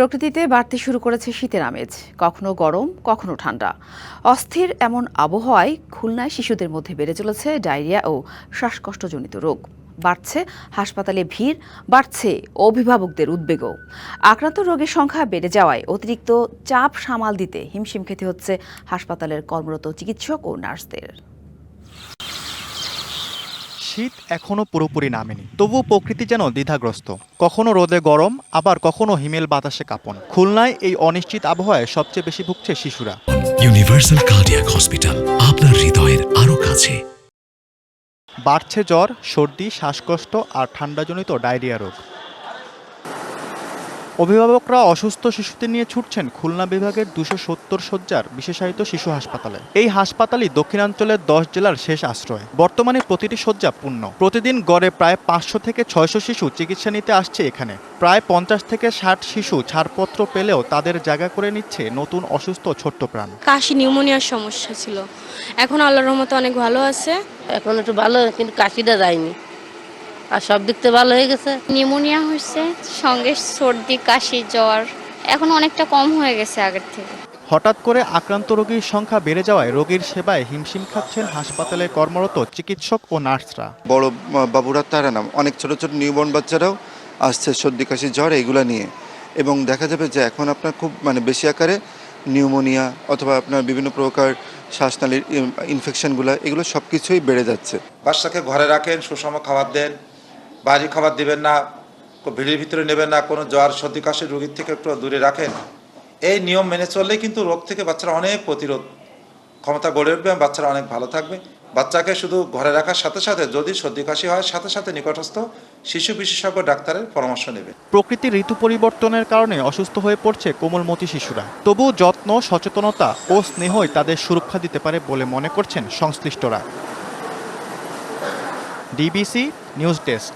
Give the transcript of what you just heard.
প্রকৃতিতে বাড়তে শুরু করেছে শীতের আমেজ, কখনো গরম, কখনো ঠান্ডা। অস্থির এমন আবহাওয়ায় খুলনায় শিশুদের মধ্যে বেড়ে চলেছে ডায়রিয়া ও শ্বাসকষ্টজনিত রোগ। বাড়ছে হাসপাতালে ভিড়, বাড়ছে অভিভাবকদের উদ্বেগও। আক্রান্ত রোগের সংখ্যা বেড়ে যাওয়ায় অতিরিক্ত চাপ সামাল দিতে হিমশিম খেতে হচ্ছে হাসপাতালের কর্মরত চিকিৎসক ও নার্সদের। শীত এখনও পুরোপুরি নামেনি। তবুও প্রকৃতি যেন দ্বিধাগ্রস্ত। কখনো রোদে গরম আবার কখনো হিমেল বাতাসে কাঁপন। খুলনায় এই অনিশ্চিত আবহাওয়ায় সবচেয়ে বেশি ভুগছে শিশুরা। ইউনিভার্সাল কার্ডিয়াক হসপিটাল আপনার হৃদয়ের আরও কাছে। বাড়ছে জ্বর সর্দি শ্বাসকষ্ট আর ঠান্ডাজনিত ডায়রিয়া রোগ। অভিভাবকরা অসুস্থ শিশুদের নিয়ে ছুটছেন খুলনা বিভাগের দুশো সত্তর শয্যার বিশেষায়িত শিশু হাসপাতালে। এই হাসপাতালই দক্ষিণাঞ্চলের দশ জেলার শেষ আশ্রয়। বর্তমানে প্রতিটি শয্যা পূর্ণ। প্রতিদিন গড়ে প্রায় পাঁচশো থেকে ছয়শো শিশু চিকিৎসা নিতে আসছে এখানে। প্রায় পঞ্চাশ থেকে ষাট শিশু ছাড়পত্র পেলেও তাদের জায়গা করে নিচ্ছে নতুন অসুস্থ ছোট্ট প্রাণ। কাশি নিউমোনিয়ার সমস্যা ছিল। এখন আল্লাহর রহমতে অনেক ভালো আছে। এখন একটু ভালো কিন্তু কাশিটা যায়নি। আর সব দিক থেকে ভালো হয়ে গেছে। নিউমোনিয়া হয়েছে সঙ্গে সর্দি কাশি জ্বর এখন অনেকটা কম হয়ে গেছে আগের থেকে। হঠাৎ করে আক্রান্ত রোগীর সংখ্যা বেড়ে যাওয়ায় রোগীর সেবায় হিমশিম খাচ্ছেন হাসপাতালে কর্মরত চিকিৎসক ও নার্সরা। বড় বাবুরা তারা নাম অনেক ছোট ছোট নিউবর্ন বাচ্চারাও আসছে সর্দি কাশি জ্বর এগুলো নিয়ে। এবং দেখা যাবে যে এখন আপনার খুব মানে বেশি আকারে নিউমোনিয়া অথবা আপনার বিভিন্ন প্রকার শ্বাসনালীর ইনফেকশনগুলো এগুলো সব কিছুই বেড়ে যাচ্ছে। বাচ্চাকে ঘরে রাখেন সুষম খাবার দেন বাইরে খাবার দিবেন না ভিড়ের ভিতরে নেবেন না, কোনো জ্বর, সর্দি, কাশি রোগীর থেকে একটু দূরে রাখেন। এই নিয়ম মেনে চললেই কিন্তু রোগ থেকে বাচ্চারা অনেক প্রতিরোধ ক্ষমতা গড়ে উঠবে বাচ্চারা অনেক ভালো থাকবে। বাচ্চাকে শুধু ঘরে রাখার সাথে সাথে যদি সর্দি, কাশি হয়, সাথে সাথে নিকটস্থ শিশু বিশেষজ্ঞ ডাক্তারের পরামর্শ নেবে প্রকৃতির ঋতু পরিবর্তনের কারণে অসুস্থ হয়ে পড়ছে কোমলমতি শিশুরা। তবু যত্ন, সচেতনতা ও স্নেহই তাদের সুরক্ষা দিতে পারে বলে মনে করছেন সংশ্লিষ্টরা। DBC news desk.